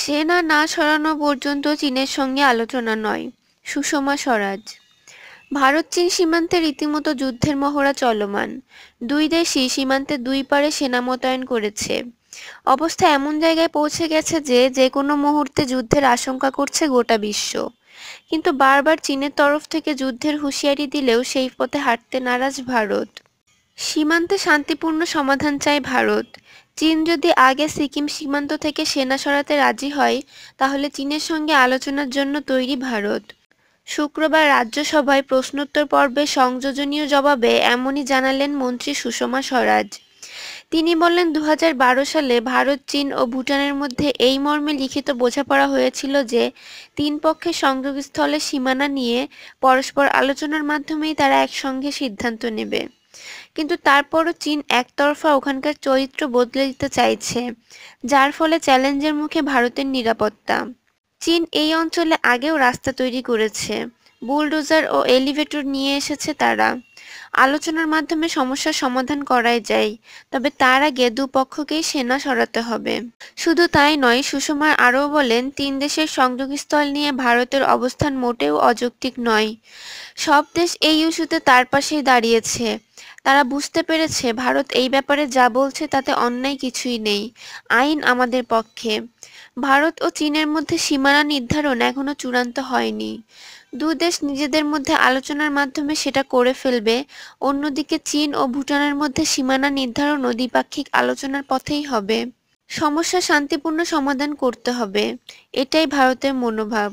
সেনা না সরানো পর্যন্ত চীনের সঙ্গে আলোচনা নয়। সুষমা স্বরাজ। ভারত চীন সীমান্তে রীতিমতো যুদ্ধের মহড়া চলমান। দুই দেশই সীমান্তে দুই পারে সেনা মোতায়েন করেছে। অবস্থা এমন জায়গায় পৌঁছে গেছে যে যে কোনো মুহূর্তে যুদ্ধের আশঙ্কা করছে গোটা বিশ্ব। কিন্তু বারবার চীনের তরফ থেকে যুদ্ধের হুঁশিয়ারি দিলেও সেই পথে হাঁটতে নারাজ ভারত। সীমান্তে শান্তিপূর্ণ সমাধান চায় ভারত। চীন যদি আগে সিকিম সীমান্ত থেকে সেনা সরাতে রাজি হয়, তাহলে চীনের সঙ্গে আলোচনার জন্য তৈরি ভারত। শুক্রবার রাজ্যসভায় প্রশ্নোত্তর পর্বে সংযোজনীয় জবাবে এমনই জানালেন মন্ত্রী সুষমা স্বরাজ। তিনি বললেন দু সালে ভারত, চীন ও ভুটানের মধ্যে এই মর্মে লিখিত বোঝাপড়া হয়েছিল যে, তিন পক্ষের সংযোগস্থলে সীমানা নিয়ে পরস্পর আলোচনার মাধ্যমেই তারা একসঙ্গে সিদ্ধান্ত নেবে। কিন্তু তারপরও চীন একতরফা ওখানকার চরিত্র বদলে দিতে চাইছে, যার ফলে চ্যালেঞ্জের মুখে ভারতের নিরাপত্তা। চীন এই অঞ্চলে আগেও রাস্তা তৈরি করেছে, বুলডোজার ও এলিভেটর নিয়ে এসেছে তারা। আলোচনার মাধ্যমে সমস্যার সমাধান করাই যায়, তবে তার আগে দুপক্ষকেই সেনা সরাতে হবে। শুধু তাই নয় সুষমা আরও বলেন, তিন দেশের সংযোগস্থল নিয়ে ভারতের অবস্থান মোটেও অযৌক্তিক নয়। সব দেশ এই ইস্যুতে তার পাশেই দাঁড়িয়েছে তারা বুঝতে পেরেছে ভারত এই ব্যাপারে যা বলছে তাতে অন্যায় কিছুই নেই। আইন আমাদের পক্ষে। ভারত ও চীনের মধ্যে সীমানা নির্ধারণ এখনও চূড়ান্ত হয়নি। দু দেশ নিজেদের মধ্যে আলোচনার মাধ্যমে সেটা করে ফেলবে। অন্যদিকে চীন ও ভুটানের মধ্যে সীমানা নির্ধারণ ও দ্বিপাক্ষিক আলোচনার পথেই হবে। সমস্যা শান্তিপূর্ণ সমাধান করতে হবে। এটাই ভারতের মনোভাব।